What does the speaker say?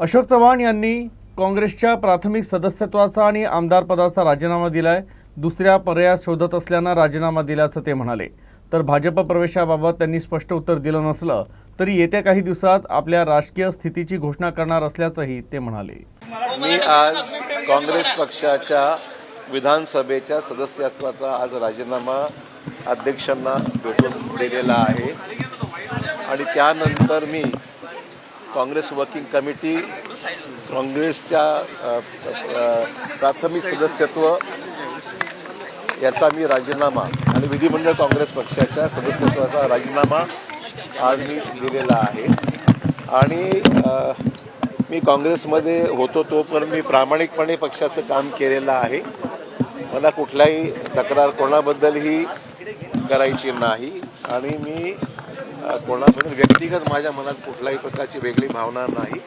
अशोक चव्हाण यांनी काँग्रेसच्या प्राथमिक सदस्यत्वाचा आणि आमदारपदाचा राजीनामा दिलाय. दुसऱ्या पर्याय शोधत असल्यानं राजीनामा दिल्याचं ते म्हणाले. तर भाजप प्रवेशाबाबत त्यांनी स्पष्ट उत्तर दिलं नसलं तरी येत्या काही दिवसात आपल्या राजकीय स्थितीची घोषणा करणार असल्याचंही ते म्हणाले. मी आज काँग्रेस पक्षाच्या विधानसभेच्या सदस्यत्वाचा आज राजीनामा अध्यक्षांना भेटून दिलेला आहे. आणि त्यानंतर मी काँग्रेस वर्किंग कमिटी काँग्रेसच्या प्राथमिक सदस्यत्व याचा मी राजीनामा आणि विधिमंडळ काँग्रेस पक्षाच्या सदस्यत्वाचा राजीनामा आज मी दिलेला आहे. आणि मी काँग्रेसमध्ये होतो तो पण मी प्रामाणिकपणे पक्षाचं काम केलेलं आहे. मला कुठलाही तक्रार कोणाबद्दलही करायची नाही. आणि मी कोणाबद्दल व्यक्तिगत माझ्या मनात कुठल्याही प्रकारची वेगळी भावना नाही.